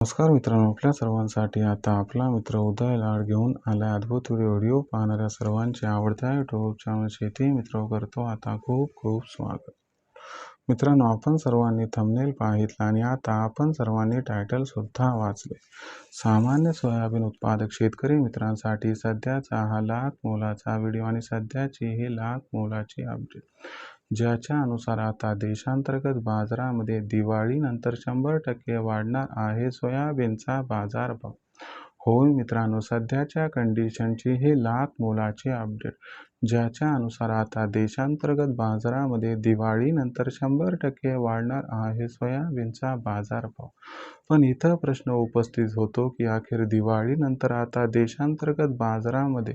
नमस्कार मित्रांनो आपल्या सर्वांसाठी आता आपला मित्र उदय लाड घेऊन आला अद्भुत व्हिडिओ व्हिडिओ पाहणाऱ्या सर्वांचे आवडत्या युट्यूब चॅनल शेती मित्र करतो. आता खूप खूप स्वागत. मित्रांनो आपण सर्वांनी थंबनेल पाहितला आणि आता आपण सर्वांनी टायटल सुद्धा वाचले. सामान्य सोयाबीन उत्पादक शेतकरी मित्रांसाठी सध्याचा हा लाख मोलाचा व्हिडिओ आणि सध्याची ही लाख मोलाची अपडेट ज्याच्या अनुसार आता देशांतर्गत बाजारामध्ये दिवाळीनंतर शंभर टक्के वाढणार आहे सोयाबीनचा बाजारभाव होय मित्रांनो सध्याच्या कंडिशनची हे लाख मोलाचे अपडेट ज्याच्या अनुसार आता देशांतर्गत बाजारामध्ये दिवाळीनंतर शंभर टक्के वाढणार आहे सोयाबीनचा बाजारभाव. पण इथं प्रश्न उपस्थित होतो की अखेर दिवाळीनंतर आता देशांतर्गत बाजारामध्ये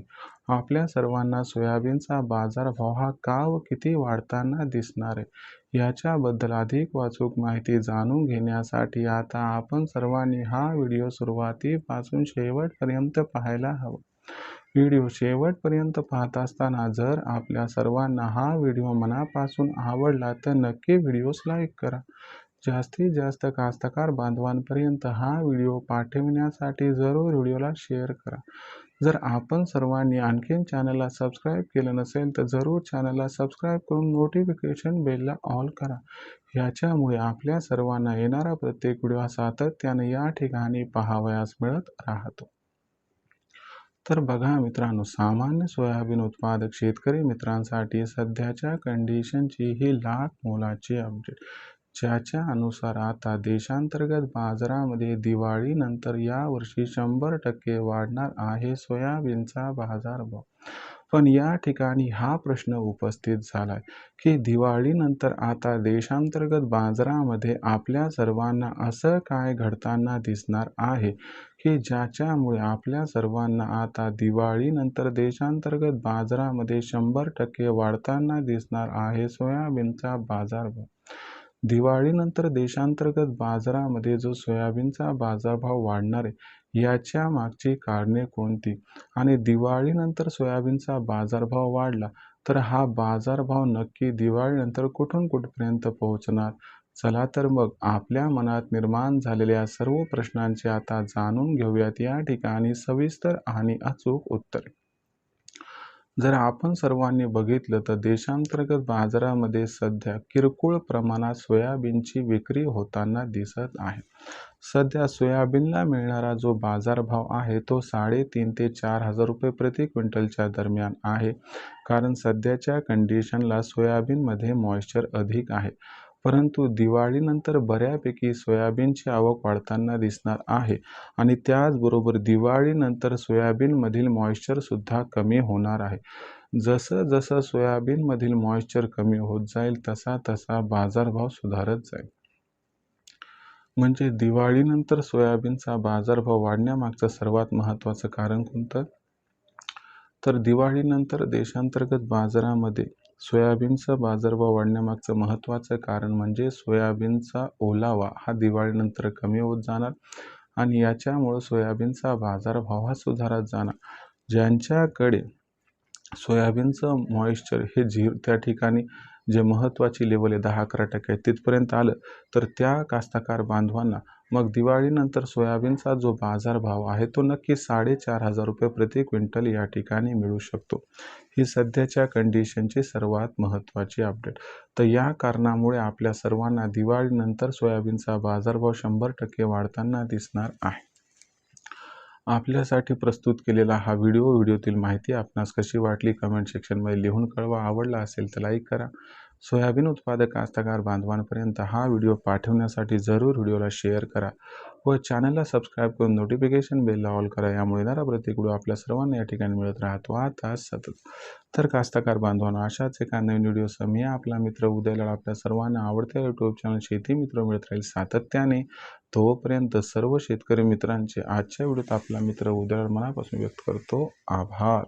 आपल्या सर्वांना सोयाबीनचा बाजारभाव हा का व किती वाढताना दिसणार आहे? याच्याबद्दल अधिक वाचूक माहिती जाणून घेण्यासाठी आता आपण सर्वांनी हा व्हिडिओ सुरुवातीपासून शेवटपर्यंत पाहायला हवा. व्हिडिओ शेवटपर्यंत पाहत असताना जर आपल्या सर्वांना हा व्हिडिओ मनापासून आवडला तर नक्की व्हिडिओस लाईक करा. जास्तीत जास्त कास्तकार बांधवांपर्यंत हा व्हिडिओ पाठविण्यासाठी जरूर व्हिडिओला शेअर करा. जर आपण सर्वांनी आणखीन चॅनलला सबस्क्राईब केलं नसेल तर जरूर चॅनलला सबस्क्राईब करून नोटिफिकेशन बेलला ऑल करा. याच्यामुळे आपल्या सर्वांना येणारा प्रत्येक व्हिडिओ सातत्याने या ठिकाणी पाहावयास मिळत राहतो. तर बघा मित्रांनो सामान्य सोयाबीन उत्पादक शेतकरी मित्रांसाठी सध्याच्या कंडिशनची ही लाख मोलाची अपडेट ज्याच्या अनुसार आता देशांतर्गत बाजारामध्ये दिवाळीनंतर यावर्षी शंभर टक्के वाढणार आहे सोयाबीनचा बाजारभाव पण या ठिकाणी हा प्रश्न उपस्थित झालाय की दिवाळीनंतर आता देशांतर्गत बाजारामध्ये आपल्या सर्वांना असं काय घडताना दिसणार आहे की ज्याच्यामुळे आपल्या सर्वांना आता दिवाळीनंतर देशांतर्गत बाजारामध्ये शंभर टक्के वाढताना दिसणार आहे सोयाबीनचा बाजारभाव दिवाळीनंतर देशांतर्गत बाजारामध्ये जो सोयाबीनचा बाजारभाव वाढणार आहे याच्या मागची कारणे कोणती? आणि दिवाळीनंतर सोयाबीनचा बाजारभाव वाढला तर हा बाजारभाव नक्की दिवाळीनंतर कुठून कुठपर्यंत पोहोचणार? चला तर मग आपल्या मनात निर्माण झालेल्या सर्व प्रश्नांचे आता जाणून घेऊयात. या ठिकाणी सविस्तर आणि अचूक उत्तरे. जर आपण सर्वांनी बघितलं तर देशांतर्गत बाजारामध्ये सध्या किरकोळ प्रमाणात सोयाबीनची विक्री होताना दिसत आहे. सध्या सोयाबीनला मिळणारा जो बाजारभाव आहे तो साडेतीन ते चार हजार रुपये प्रति क्विंटलच्या दरम्यान आहे. कारण सध्याच्या कंडिशनला सोयाबीनमध्ये मॉइश्चर अधिक आहे. परंतु दिवाळीनंतर बऱ्यापैकी सोयाबीनची आवक वाढताना दिसणार आहे आणि त्याचबरोबर दिवाळीनंतर सोयाबीनमधील मॉइश्चरसुद्धा कमी होणार आहे. जसं जसं सोयाबीनमधील मॉइश्चर कमी होत जाईल तसा तसा बाजारभाव सुधारत जाईल. म्हणजे दिवाळीनंतर सोयाबीनचा बाजारभाव वाढण्यामागचं सर्वात महत्त्वाचं कारण कोणतं? तर दिवाळीनंतर देशांतर्गत बाजारामध्ये सोयाबीनचा बाजारभाव वाढण्यामागचं महत्त्वाचं कारण म्हणजे सोयाबीनचा ओलावा हा दिवाळीनंतर कमी होत जाणार आणि याच्यामुळं सोयाबीनचा बाजारभाव हा सुधारत जाणार. ज्यांच्याकडे सोयाबीनचं मॉइश्चर हे झिर त्या ठिकाणी जे महत्त्वाची लेवल आहे दहा अकरा टक्के तिथपर्यंत आलं तर त्या कास्तकार बांधवांना मग दिवाळीनंतर सोयाबीनचा जो बाजारभाव आहे तो नक्की साडेचार हजार रुपये प्रति क्विंटल या ठिकाणी मिळू शकतो. ही सध्याच्या कंडिशनची सर्वात महत्त्वाची अपडेट तर या कारणामुळे आपल्या सर्वांना दिवाळीनंतर सोयाबीनचा बाजारभाव शंभर टक्के वाढताना दिसणार आहे. आपल्यासाठी प्रस्तुत केलेला हा व्हिडिओ व्हिडिओतील माहिती आपणास कशी वाटली? कमेंट सेक्शनमध्ये लिहून कळवा. आवडला असेल तर लाईक करा. सोयाबीन उत्पादक कास्तकार बांधवांपर्यंत हा व्हिडिओ पाठवण्यासाठी जरूर व्हिडिओला शेअर करा व चॅनलला सबस्क्राईब करून नोटिफिकेशन बेलला ऑल करा. यामुळे येणारा प्रत्येक व्हिडिओ आपल्या सर्वांना या ठिकाणी मिळत राहतो. आता सतत. तर कास्तकार बांधवांना अशाच एका नवीन व्हिडिओसह मी आपला मित्र उदयला आपल्या सर्वांना आवडत्या यूट्यूब चॅनल शेती मित्र मिळत राहील सातत्याने. तोपर्यंत सर्व शेतकरी मित्रांचे आजच्या व्हिडिओत आपला मित्र उदयला मनापासून व्यक्त करतो आभार.